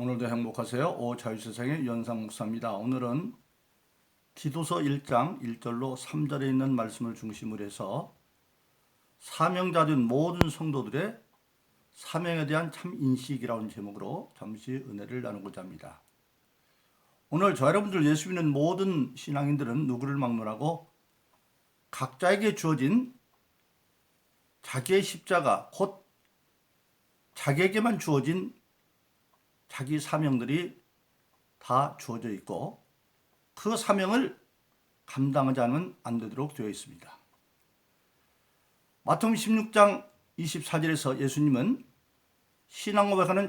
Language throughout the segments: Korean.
오늘도 행복하세요. 오 자유세상의 연상 목사입니다. 오늘은 디도서 1장 1절로 3절에 있는 말씀을 중심으로 해서 사명자된 모든 성도들의 사명에 대한 참 인식이라는 제목으로 잠시 은혜를 나누고자 합니다. 오늘 저 여러분들 예수 믿는 모든 신앙인들은 누구를 막론하고 각자에게 주어진 자기의 십자가 곧 자기에게만 주어진 자기 사명들이 다 주어져 있고 그 사명을 감당하지 않으면 안 되도록 되어 있습니다. 마태복음 16장 24절에서 예수님은 신앙고백 하는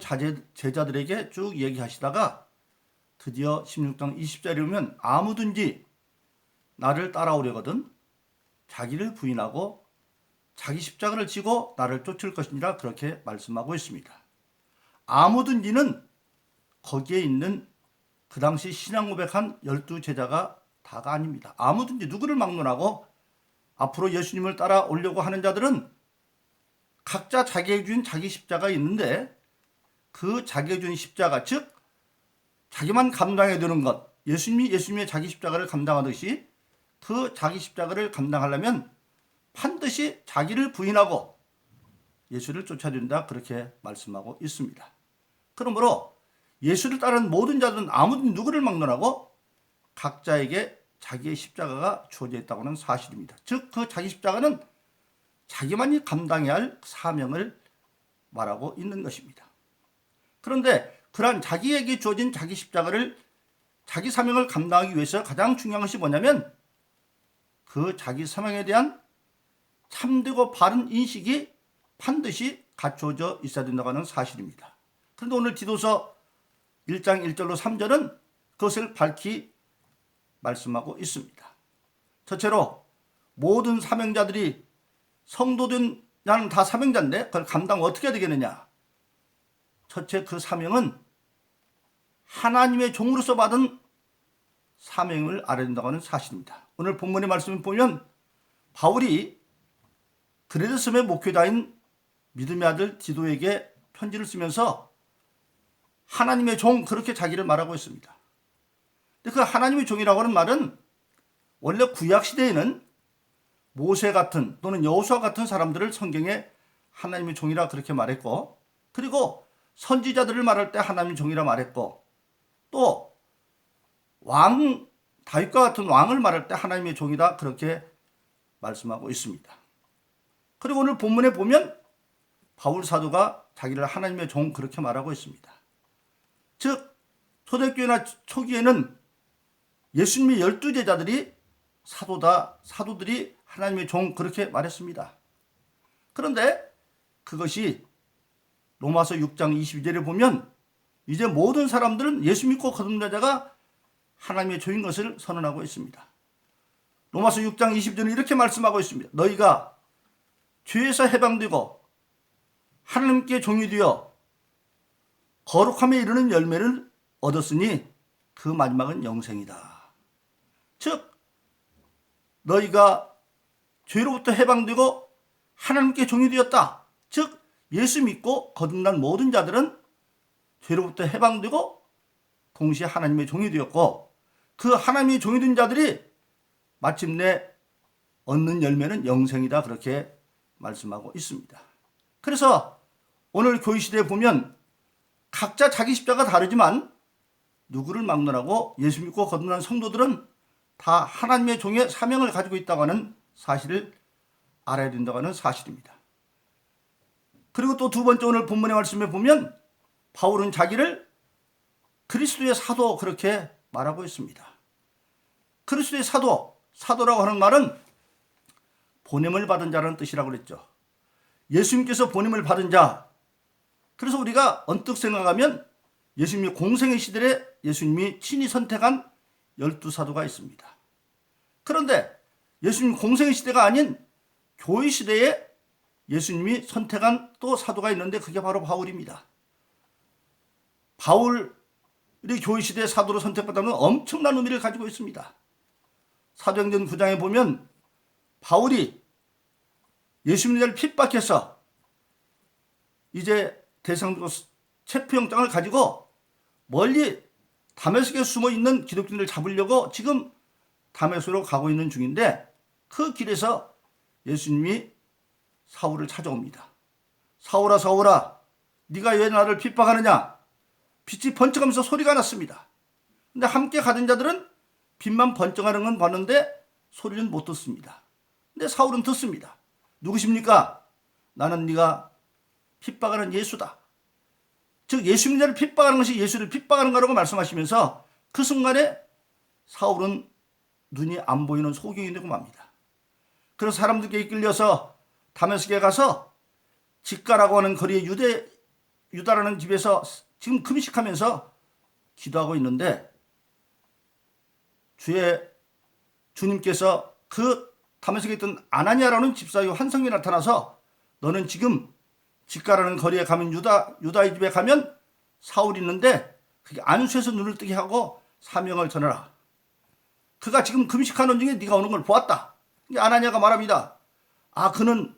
제자들에게 쭉 얘기하시다가 드디어 16장 20절에 오면 아무든지 나를 따라오려거든 자기를 부인하고 자기 십자가를 지고 나를 쫓을 것이니라 그렇게 말씀하고 있습니다. 아무든지는 거기에 있는 그 당시 신앙 고백한 열두 제자가 다가 아닙니다. 아무든지 누구를 막론하고 앞으로 예수님을 따라오려고 하는 자들은 각자 자기에게 준 자기 십자가 있는데 그 자기에게 준 십자가 즉 자기만 감당해야 되는 것 예수님이 예수님의 자기 십자가를 감당하듯이 그 자기 십자가를 감당하려면 반드시 자기를 부인하고 예수를 쫓아야 된다 그렇게 말씀하고 있습니다. 그러므로 예수를 따르는 모든 자들은 아무든 누구를 막론하고 각자에게 자기의 십자가가 주어져 있다고 하는 사실입니다. 즉 그 자기 십자가는 자기만이 감당해야 할 사명을 말하고 있는 것입니다. 그런데 그러한 자기에게 주어진 자기 십자가를 자기 사명을 감당하기 위해서 가장 중요한 것이 뭐냐면 그 자기 사명에 대한 참되고 바른 인식이 반드시 갖춰져 있어야 된다고 하는 사실입니다. 그런데 오늘 디도서 1장 1절로 3절은 그것을 밝히 말씀하고 있습니다. 첫째로 모든 사명자들이 성도된 나는 다 사명자인데 그걸 감당 어떻게 해야 되겠느냐? 첫째 그 사명은 하나님의 종으로서 받은 사명을 알아야 된다고 하는 사실입니다. 오늘 본문의 말씀을 보면 바울이 그레드섬의 목회자인 믿음의 아들 디도에게 편지를 쓰면서 하나님의 종 그렇게 자기를 말하고 있습니다. 근데 그 하나님의 종이라고 하는 말은 원래 구약 시대에는 모세 같은 또는 여호수아 같은 사람들을 성경에 하나님의 종이라 그렇게 말했고 그리고 선지자들을 말할 때 하나님의 종이라 말했고 또 왕 다윗과 같은 왕을 말할 때 하나님의 종이다 그렇게 말씀하고 있습니다. 그리고 오늘 본문에 보면 바울 사도가 자기를 하나님의 종 그렇게 말하고 있습니다. 즉 초대교회나 초기에는 예수님의 열두 제자들이 사도다 사도들이 하나님의 종 그렇게 말했습니다. 그런데 그것이 로마서 6장 22절에 보면 이제 모든 사람들은 예수 믿고 거듭난 자가 하나님의 종인 것을 선언하고 있습니다. 로마서 6장 20절은 이렇게 말씀하고 있습니다. 너희가 죄에서 해방되고 하나님께 종이 되어 거룩함에 이르는 열매를 얻었으니 그 마지막은 영생이다. 즉 너희가 죄로부터 해방되고 하나님께 종이 되었다. 즉 예수 믿고 거듭난 모든 자들은 죄로부터 해방되고 동시에 하나님의 종이 되었고 그 하나님의 종이 된 자들이 마침내 얻는 열매는 영생이다 그렇게 말씀하고 있습니다. 그래서 오늘 교회 시대에 보면 각자 자기 십자가 다르지만 누구를 막론하고 예수 믿고 거듭난 성도들은 다 하나님의 종의 사명을 가지고 있다고 하는 사실을 알아야 된다고 하는 사실입니다. 그리고 또 두 번째 오늘 본문의 말씀에 보면 바울은 자기를 그리스도의 사도 그렇게 말하고 있습니다. 그리스도의 사도, 사도라고 하는 말은 보냄을 받은 자라는 뜻이라고 그랬죠. 예수님께서 보냄을 받은 자. 그래서 우리가 언뜻 생각하면 예수님이 공생의 시대에 예수님이 친히 선택한 열두 사도가 있습니다. 그런데 예수님 공생의 시대가 아닌 교회 시대에 예수님이 선택한 또 사도가 있는데 그게 바로 바울입니다. 바울이 교회 시대 사도로 선택받다는 엄청난 의미를 가지고 있습니다. 사도행전 9장에 보면 바울이 예수님을 핍박해서 이제 대상도 체포 영장을 가지고 멀리 다메섹에 숨어 있는 기독교인을 잡으려고 지금 다메섹으로 가고 있는 중인데 그 길에서 예수님이 사울을 찾아옵니다. 사울아 사울아 네가 왜 나를 핍박하느냐? 빛이 번쩍하면서 소리가 났습니다. 근데 함께 가던 자들은 빛만 번쩍하는 건 봤는데 소리는 못 듣습니다. 근데 사울은 듣습니다. 누구십니까? 나는 네가 핍박하는 예수다. 즉 예수 믿는 자를 핍박하는 것이 예수를 핍박하는 거라고 말씀하시면서 그 순간에 사울은 눈이 안 보이는 소경이 되고 맙니다. 그래서 사람들께 이끌려서 다메섹에 가서 직가라고 하는 거리에 유대 유다라는 집에서 지금 금식하면서 기도하고 있는데 주의 주님께서 그 다메섹에 있던 아나니아라는 집사의 환성이 나타나서 너는 지금 직가라는 거리에 가면 유다 유다의 집에 가면 사울이 있는데 그게 안수해서 눈을 뜨게 하고 사명을 전하라. 그가 지금 금식하는 중에 네가 오는 걸 보았다. 이게 아나니아가 말합니다. 아 그는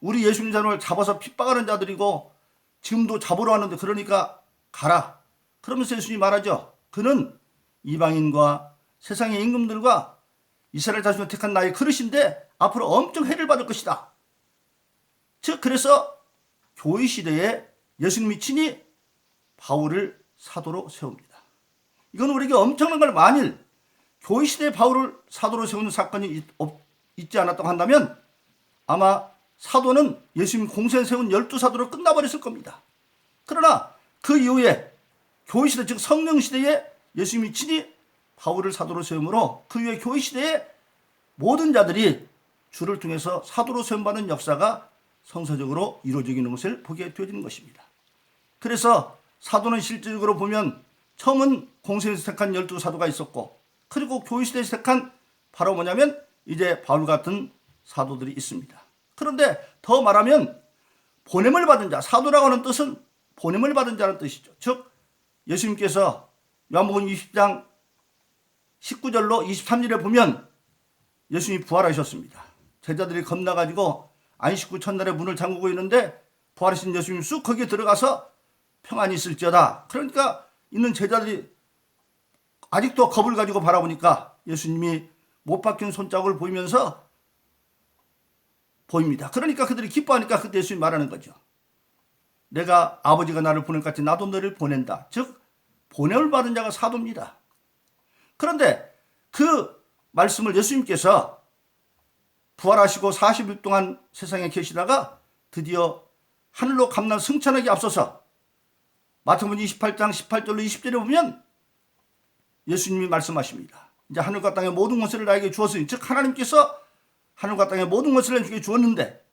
우리 예수님 자를 잡아서 핍박하는 자들이고 지금도 잡으러 왔는데 그러니까 가라. 그러면서 예수님이 말하죠. 그는 이방인과 세상의 임금들과 이스라엘 자손을 택한 나의 그릇인데 앞으로 엄청 해를 받을 것이다. 즉 그래서 교회 시대에 예수님이 친히 바울을 사도로 세웁니다. 이건 우리에게 엄청난 걸 만일 교회 시대에 바울을 사도로 세우는 사건이 있지 않았다고 한다면 아마 사도는 예수님 공세에 세운 열두 사도로 끝나버렸을 겁니다. 그러나 그 이후에 교회 시대 즉 성령 시대에 예수님이 친히 바울을 사도로 세움으로 그 이후에 교회 시대에 모든 자들이 주를 통해서 사도로 세움받는 역사가 성서적으로 이루어지는 것을 보게 되어지는 것입니다. 그래서 사도는 실질적으로 보면 처음은 공생에서 택한 열두 사도가 있었고 그리고 교회 시대에서 택한 바로 뭐냐면 이제 바울 같은 사도들이 있습니다. 그런데 더 말하면 보냄을 받은 자, 사도라고 하는 뜻은 보냄을 받은 자는 뜻이죠. 즉 예수님께서 요한복음 20장 19절로 23절에 보면 예수님이 부활하셨습니다. 제자들이 겁나가지고 안식구 첫날에 문을 잠그고 있는데 부활하신 예수님 쑥 거기에 들어가서 평안이 있을지어다. 그러니까 있는 제자들이 아직도 겁을 가지고 바라보니까 예수님이 못 박힌 손자국을 보이면서 보입니다. 그러니까 그들이 기뻐하니까 그때 예수님이 말하는 거죠. 내가 아버지가 나를 보낼 것 같이 나도 너를 보낸다. 즉 보냄을 받은 자가 사도입니다. 그런데 그 말씀을 예수님께서 부활하시고 40일 동안 세상에 계시다가 드디어 하늘로 감난 승천하기 앞서서 마태복음 28장 18절로 20절에 보면 예수님이 말씀하십니다. 이제 하늘과 땅의 모든 것을 나에게 주었으니 즉 하나님께서 하늘과 땅의 모든 것을 내게 주었는데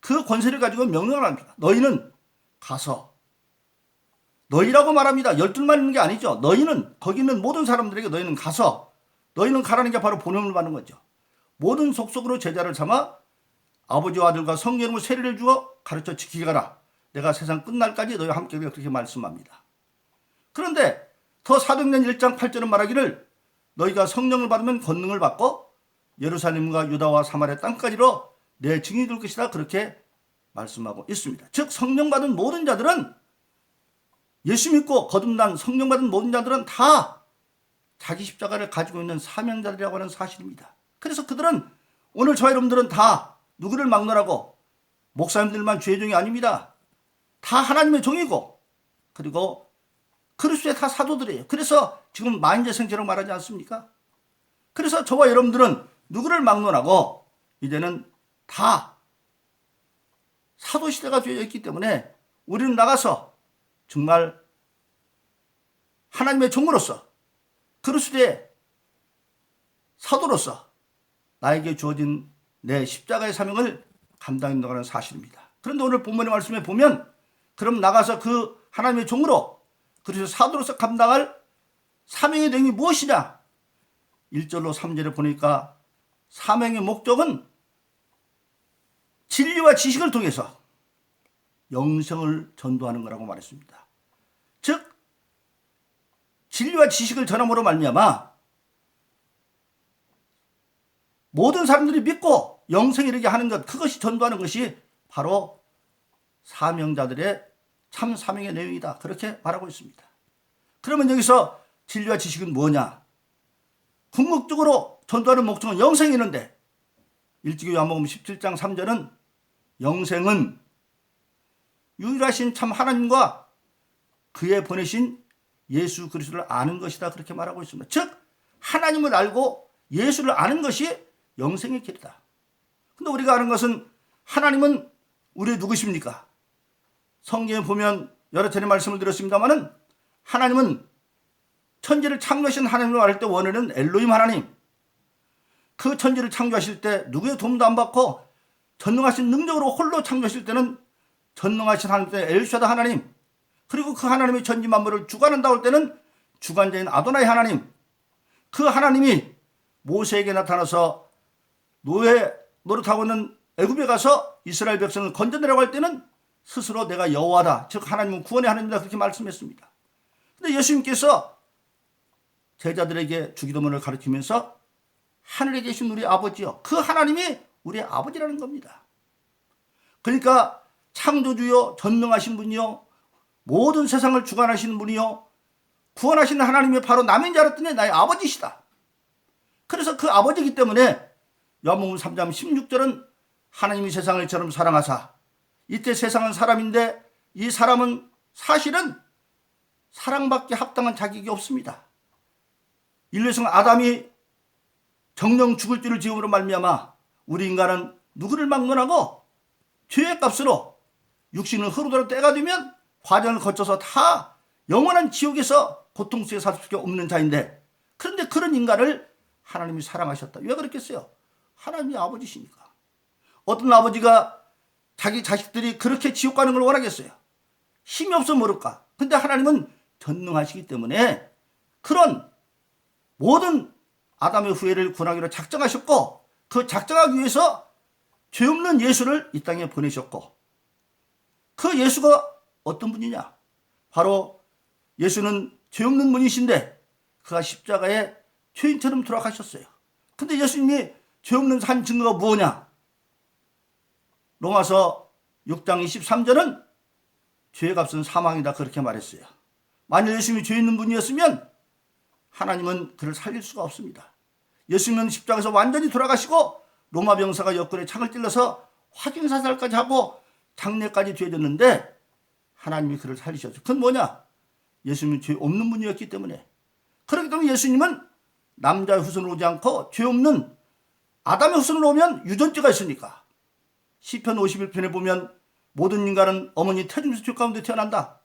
그 권세를 가지고 명령을 합니다. 너희는 가서 너희라고 말합니다. 열둘만 있는 게 아니죠. 너희는 거기 있는 모든 사람들에게 너희는 가서 너희는 가라는 게 바로 보냄을 받는 거죠. 모든 속속으로 제자를 삼아 아버지와 아들과 성령으로 세례를 주어 가르쳐 지키게 가라. 내가 세상 끝날까지 너희와 함께 그렇게 말씀합니다. 그런데 더 사도행전 1장 8절은 말하기를 너희가 성령을 받으면 권능을 받고 예루살렘과 유다와 사마리아 땅까지로 내 증인이 될 것이다. 그렇게 말씀하고 있습니다. 즉 성령 받은 모든 자들은 예수 믿고 거듭난 성령 받은 모든 자들은 다 자기 십자가를 가지고 있는 사명자들이라고 하는 사실입니다. 그래서 그들은 오늘 저 여러분들은 다 누구를 막론하고 목사님들만 주의 종이 아닙니다. 다 하나님의 종이고 그리고 그리스도의 다 사도들이에요. 그래서 지금 만재생제라고 말하지 않습니까? 그래서 저와 여러분들은 누구를 막론하고 이제는 다 사도 시대가 되어 있기 때문에 우리는 나가서 정말 하나님의 종으로서 그리스도의 사도로서 나에게 주어진 내 십자가의 사명을 감당한다는 사실입니다. 그런데 오늘 본문의 말씀에 보면 그럼 나가서 그 하나님의 종으로 그래서 사도로서 감당할 사명의 내용이 무엇이냐? 1절로 3절에 보니까 사명의 목적은 진리와 지식을 통해서 영성을 전도하는 거라고 말했습니다. 즉 진리와 지식을 전함으로 말미암아 모든 사람들이 믿고 영생에 이르게 하는 것 그것이 전도하는 것이 바로 사명자들의 참 사명의 내용이다. 그렇게 말하고 있습니다. 그러면 여기서 진리와 지식은 뭐냐? 궁극적으로 전도하는 목적은 영생이는데 일찍이 요한복음 17장 3절은 영생은 유일하신 참 하나님과 그의 보내신 예수 그리스도를 아는 것이다 그렇게 말하고 있습니다. 즉 하나님을 알고 예수를 아는 것이 영생의 길이다. 근데 우리가 아는 것은 하나님은 우리의 누구십니까? 성경에 보면 여러 차례 말씀을 드렸습니다만은 하나님은 천지를 창조하신 하나님을 말할 때 원어는 엘로임 하나님. 그 천지를 창조하실 때 누구의 도움도 안 받고 전능하신 능력으로 홀로 창조하실 때는 전능하신 하나님 때 엘샤다 하나님. 그리고 그 하나님이 천지 만물을 주관한다고 할 때는 주관자인 아도나이 하나님. 그 하나님이 모세에게 나타나서 노예 노릇하고 있는 애굽에 가서 이스라엘 백성을 건져내라고 할 때는 스스로 내가 여호와다. 즉 하나님은 구원의 하나님이다. 그렇게 말씀했습니다. 근데 예수님께서 제자들에게 주기도문을 가르치면서 하늘에 계신 우리 아버지요. 그 하나님이 우리의 아버지라는 겁니다. 그러니까 창조주요 전능하신 분이요. 모든 세상을 주관하시는 분이요. 구원하시는 하나님이 바로 남인 줄 알았더니 나의 아버지시다. 그래서 그 아버지이기 때문에 요한복음 3장 16절은 하나님이 세상을 처럼 사랑하사 이때 세상은 사람인데 이 사람은 사실은 사랑받기 합당한 자격이 없습니다. 인류성 아담이 정령 죽을 줄을 지음으로 말미암아 우리 인간은 누구를 막론하고 죄의 값으로 육신을 흐르도록 때가 되면 과정을 거쳐서 다 영원한 지옥에서 고통 속에 살 수밖에 없는 자인데 그런데 그런 인간을 하나님이 사랑하셨다. 왜 그랬겠어요? 하나님이 아버지시니까. 어떤 아버지가 자기 자식들이 그렇게 지옥 가는 걸 원하겠어요? 힘이 없어 모를까? 근데 하나님은 전능하시기 때문에 그런 모든 아담의 후예를 구하기로 작정하셨고 그 작정하기 위해서 죄 없는 예수를 이 땅에 보내셨고 그 예수가 어떤 분이냐? 바로 예수는 죄 없는 분이신데 그가 십자가에 죄인처럼 돌아가셨어요. 근데 예수님이 죄 없는 산 증거가 뭐냐? 로마서 6장 23절은 죄의 값은 사망이다 그렇게 말했어요. 만일 예수님이 죄 있는 분이었으면 하나님은 그를 살릴 수가 없습니다. 예수님은 십자가에서 완전히 돌아가시고 로마 병사가 옆구리에 창을 찔러서 화증사살까지 하고 장례까지 되어졌는데 하나님이 그를 살리셨죠. 그건 뭐냐? 예수님은 죄 없는 분이었기 때문에. 그렇기 때문에 예수님은 남자의 후손으로 오지 않고 죄 없는 아담의 후손으로 오면 유전죄가 있으니까. 시편 51편에 보면 모든 인간은 어머니 죄 가운데 태어난다.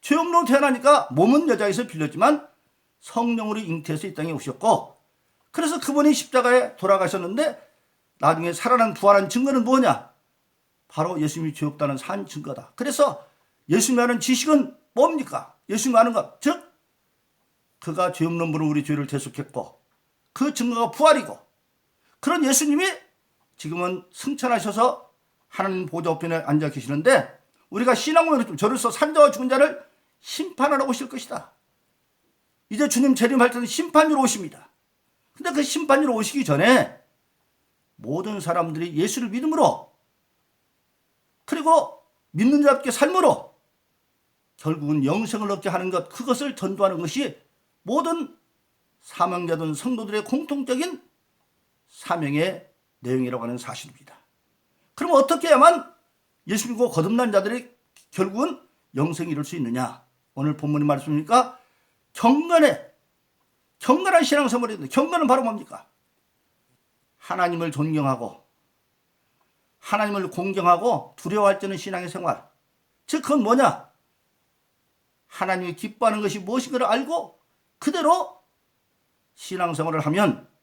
죄 없는 태어나니까 몸은 여자에서 빌렸지만 성령으로 잉태해서 이 땅에 오셨고 그래서 그분이 십자가에 돌아가셨는데 나중에 살아난 부활한 증거는 뭐냐? 바로 예수님이 죄 없다는 산 증거다. 그래서 예수님이 하는 지식은 뭡니까? 예수님이 하는 것. 즉, 그가 죄 없는 분으로 우리 죄를 대속했고 그 증거가 부활이고 그런 예수님이 지금은 승천하셔서 하나님 보좌 우편에 앉아 계시는데 우리가 신앙문으로 저로서 산자와 죽은 자를 심판하러 오실 것이다. 이제 주님 재림할 때는 심판으로 오십니다. 근데 그 심판으로 오시기 전에 모든 사람들이 예수를 믿음으로 그리고 믿는 자답게 삶으로 결국은 영생을 얻게 하는 것 그것을 전도하는 것이 모든 사명자든 성도들의 공통적인 사명의 내용이라고 하는 사실입니다. 그럼 어떻게 해야만 예수 믿고 거듭난 자들이 결국은 영생을 이룰 수 있느냐? 오늘 본문이 말씀입니까? 경건에 경건한 신앙 생활이 경건은 바로 뭡니까? 하나님을 존경하고 하나님을 공경하고 두려워할 때는 신앙의 생활. 즉 그건 뭐냐? 하나님이 기뻐하는 것이 무엇인가를 알고 그대로 신앙생활을 하면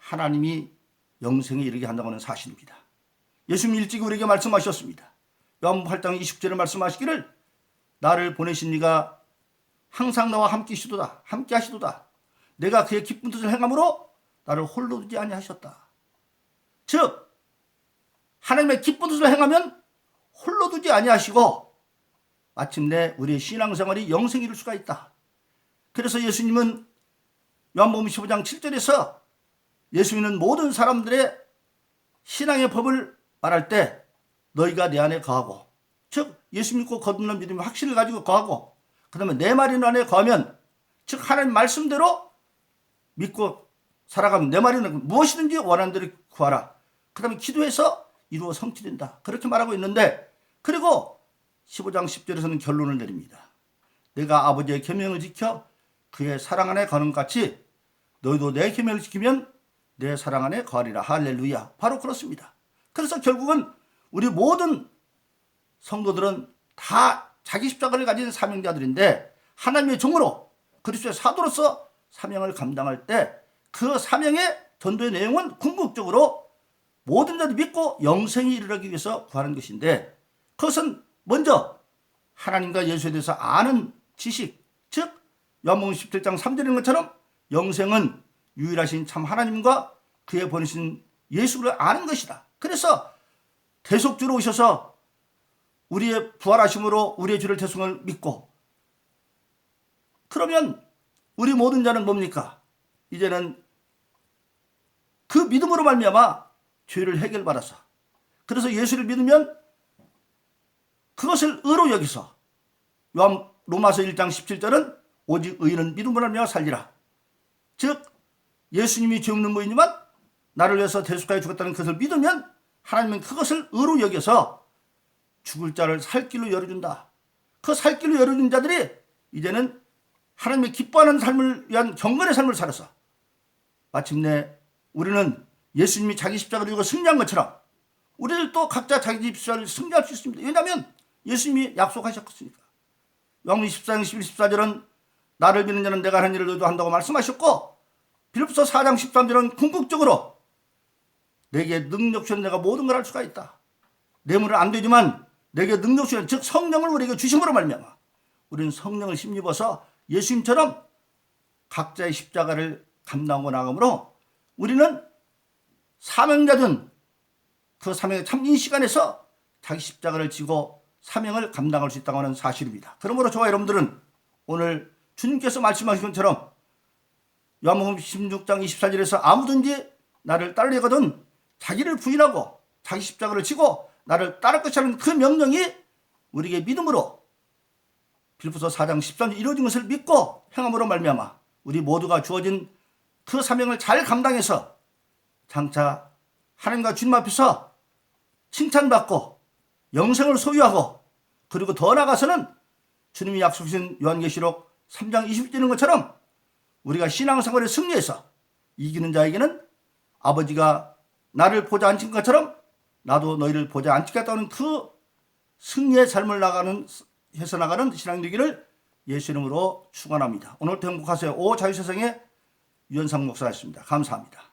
하나님이 영생에 이르게 한다고 하는 사실입니다. 예수님 일찍 우리에게 말씀하셨습니다. 요한 8장 20절에 말씀하시기를 나를 보내신 이가 항상 나와 함께 시도다 함께 하시도다 내가 그의 기쁜 뜻을 행함으로 나를 홀로 두지 아니하셨다. 즉 하나님의 기쁜 뜻을 행하면 홀로 두지 아니하시고 마침내 우리의 신앙생활이 영생이 이룰 수가 있다. 그래서 예수님은 요한복음 15장 7절에서 예수님은 모든 사람들의 신앙의 법을 말할 때 너희가 내 안에 거하고 즉 예수 믿고 거듭난 믿음의 확신을 가지고 거하고 그 다음에 내 말인 안에 거하면 즉 하나님 말씀대로 믿고 살아가면 내 말에는 무엇이든지 원하는 대로 구하라. 그 다음에 기도해서 이루어 성취된다. 그렇게 말하고 있는데 그리고 15장 10절에서는 결론을 내립니다. 내가 아버지의 계명을 지켜 그의 사랑 안에 거는 같이 너희도 내 계명을 지키면 내 사랑 안에 거하리라. 할렐루야. 바로 그렇습니다. 그래서 결국은 우리 모든 성도들은 다 자기 십자가를 가진 사명자들인데 하나님의 종으로 그리스도의 사도로서 사명을 감당할 때 그 사명의 전도의 내용은 궁극적으로 모든 자들이 믿고 영생이 이르기 위해서 구하는 것인데 그것은 먼저 하나님과 예수에 대해서 아는 지식 즉 요한복음 17장 3절인 것처럼 영생은 유일하신 참 하나님과 그의 보내신 예수를 아는 것이다. 그래서 대속주로 오셔서 우리의 부활하심으로 우리의 주를 대속을 믿고 그러면 우리 모든 자는 뭡니까? 이제는 그 믿음으로 말미암아 죄를 해결받아서 그래서 예수를 믿으면 그것을 의로 여기서 요한 로마서 1장 17절은 오직 의인은 믿음으로 말미암아 살리라. 즉 예수님이 죄 없는 분이지만 나를 위해서 대속하여 죽었다는 것을 믿으면 하나님은 그것을 의로 여겨서 죽을 자를 살 길로 열어준다. 그 살 길로 열어준 자들이 이제는 하나님의 기뻐하는 삶을 위한 경건의 삶을 살아서 마침내 우리는 예수님이 자기 십자가를 지고 승리한 것처럼 우리들도 각자 자기 십자가를 승리할 수 있습니다. 왜냐하면 예수님이 약속하셨으니까. 요한복음 14장 11, 14절은 나를 믿는 자는 내가 하는 일을 너희도 한다고 말씀하셨고 빌립보서 4장 13절은 궁극적으로 내게 능력 주는 내가 모든 걸 할 수가 있다. 내 물은 안 되지만 내게 능력 주는 즉 성령을 우리에게 주심으로 말미암아 우리는 성령을 힘입어서 예수님처럼 각자의 십자가를 감당하고 나가므로 우리는 사명자든 그 사명의 참인 시간에서 자기 십자가를 지고 사명을 감당할 수 있다고 하는 사실입니다. 그러므로 저와 여러분들은 오늘 주님께서 말씀하신 것처럼 요한복음 16장 24절에서 아무든지 나를 따르려거든 자기를 부인하고 자기 십자가를 지고 나를 따를 것이라는 그 명령이 우리에게 믿음으로 빌보서 4장 13절 이루어진 것을 믿고 행함으로 말미암아 우리 모두가 주어진 그 사명을 잘 감당해서 장차 하나님과 주님 앞에서 칭찬받고 영생을 소유하고 그리고 더 나아가서는 주님이 약속하신 요한계시록 3장 20절인 것처럼 우리가 신앙생활에 승리해서 이기는 자에게는 아버지가 나를 보자 앉힌 것처럼 나도 너희를 보자 앉히겠다는 그 승리의 삶을 나가는 해서 나가는 신앙 되기를 예수 이름으로 축원합니다. 오늘도 행복하세요. 오 자유세상의 유현상 목사였습니다. 감사합니다.